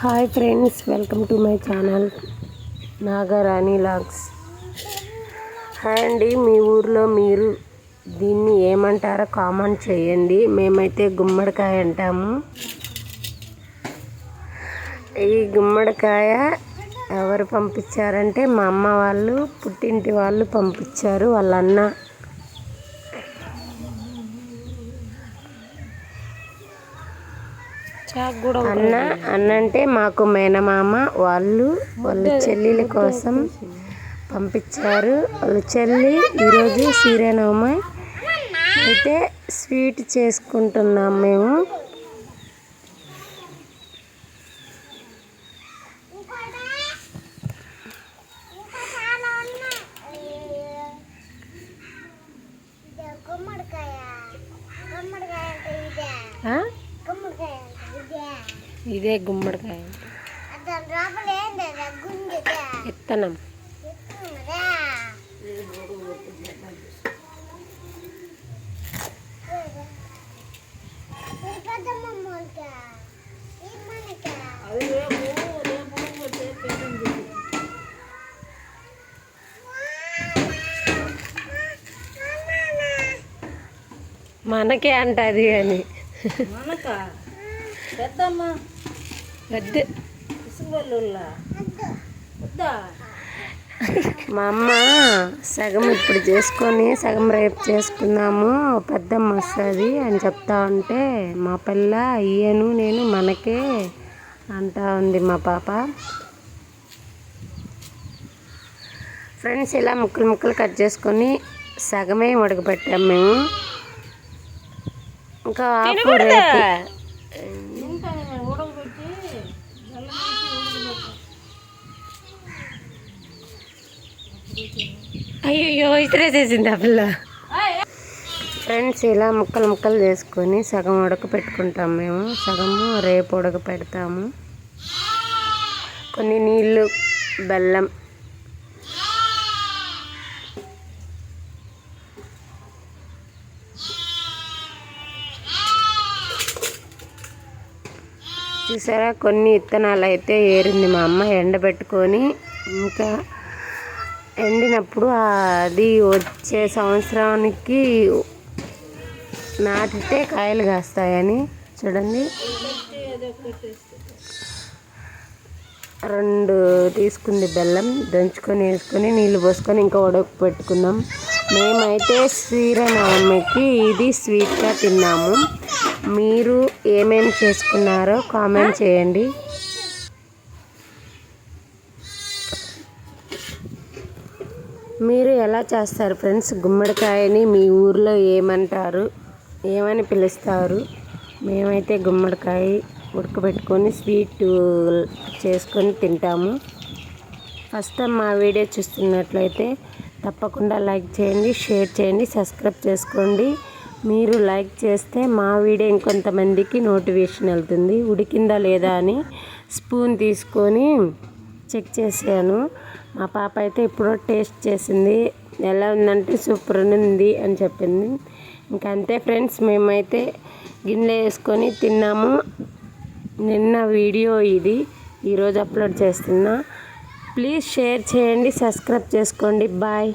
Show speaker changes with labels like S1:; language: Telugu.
S1: Hi friends welcome to my channel Nagarani logs. Hi అండి మీ ఊర్లో మీరు దీన్ని ఏమంటారో కామెంట్ చేయండి. మేమైతే గుమ్మడికాయ అంటాము. ఈ గుమ్మడికాయ ఎవరు పంపించారంటే మా అమ్మ వాళ్ళు పుట్టింటి వాళ్ళు పంపించారు. వాళ్ళ అన్న అన్న అన్న అంటే మాకు మేనమామ వాళ్ళు వాళ్ళ చెల్లెల కోసం పంపించారు. వాళ్ళ చెల్లి ఈరోజు శ్రీరామనవమి అయితే స్వీట్ చేసుకుంటున్నాం మేము.
S2: గుమ్మడికాయ గుమ్మడికాయ అంటే ఇదే
S1: ఆ?
S2: గుమ్మడికాయ అంటే ఇదే
S1: ఇదే గుమ్మడికాయ. విత్తనం
S2: మనకే
S1: అంటది కానీ
S3: మనకా? పెద్దమ్మ.
S1: మా అమ్మ సగం ఇప్పుడు చేసుకొని సగం రేపు చేసుకుందాము పెద్దమ్మ వస్తుంది అని చెప్తా ఉంటే మా పిల్ల ఇయ్యను నేను మనకే అంటా ఉంది మా పాప. ఫ్రెండ్స్ ఇలా ముక్కలు ముక్కలు కట్ చేసుకొని సగమే ఉడకబెట్టాం మేము. ఇంకా రేపు. అయ్యో ఇతరేసేసింది ఆ పిల్ల ఫ్రెండ్స్ ఇలా ముక్కలు ముక్కలు చేసుకొని సగం ఉడక పెట్టుకుంటాం మేము. సగము రేపు ఉడకపెడతాము. కొన్ని నీళ్ళు బెల్లం. చూసారా? కొన్ని విత్తనాలు అయితే ఏరింది మా అమ్మ ఎండబెట్టుకొని ఇంకా ఎండినప్పుడు అది వచ్చే సంవత్సరానికి నాటితే కాయలు కాస్తాయని చూడండి. రెండు తీసుకుంది బెల్లం దంచుకొని వేసుకొని నీళ్ళు పోసుకొని ఇంకా ఉడక పెట్టుకుందాం మేమైతే శ్రీరామనవమికి ఇది స్వీట్గా తిన్నాము. మీరు ఏమేమి చేసుకున్నారో కామెంట్ చేయండి. మీరు ఎలా చేస్తారు ఫ్రెండ్స్? గుమ్మడికాయని మీ ఊర్లో ఏమంటారు? ఏమని పిలుస్తారు? మేమైతే గుమ్మడికాయ ఉడకబెట్టుకొని స్వీట్ చేసుకొని తింటాము. ఫస్ట్ టైం మా వీడియో చూస్తున్నట్లయితే తప్పకుండా లైక్ చేయండి షేర్ చేయండి సబ్స్క్రైబ్ చేసుకోండి. మీరు లైక్ చేస్తే మా వీడియో ఇంకొంతమందికి నోటిఫికేషన్ వెళ్తుంది. ఉడికిందా లేదా అని స్పూన్ తీసుకొని చెక్ చేశాను. మా పాప అయితే ఇప్పుడు టేస్ట్ చేసింది. ఎలా ఉందంటే సూపర్ ఉంది అని చెప్పింది. ఇంకా అంతే ఫ్రెండ్స్ మేమైతే గిన్నె వేసుకొని తిన్నాము. నిన్న వీడియో ఇది. ఈరోజు అప్లోడ్ చేస్తున్నా. ప్లీజ్ షేర్ చేయండి సబ్స్క్రైబ్ చేసుకోండి. బాయ్.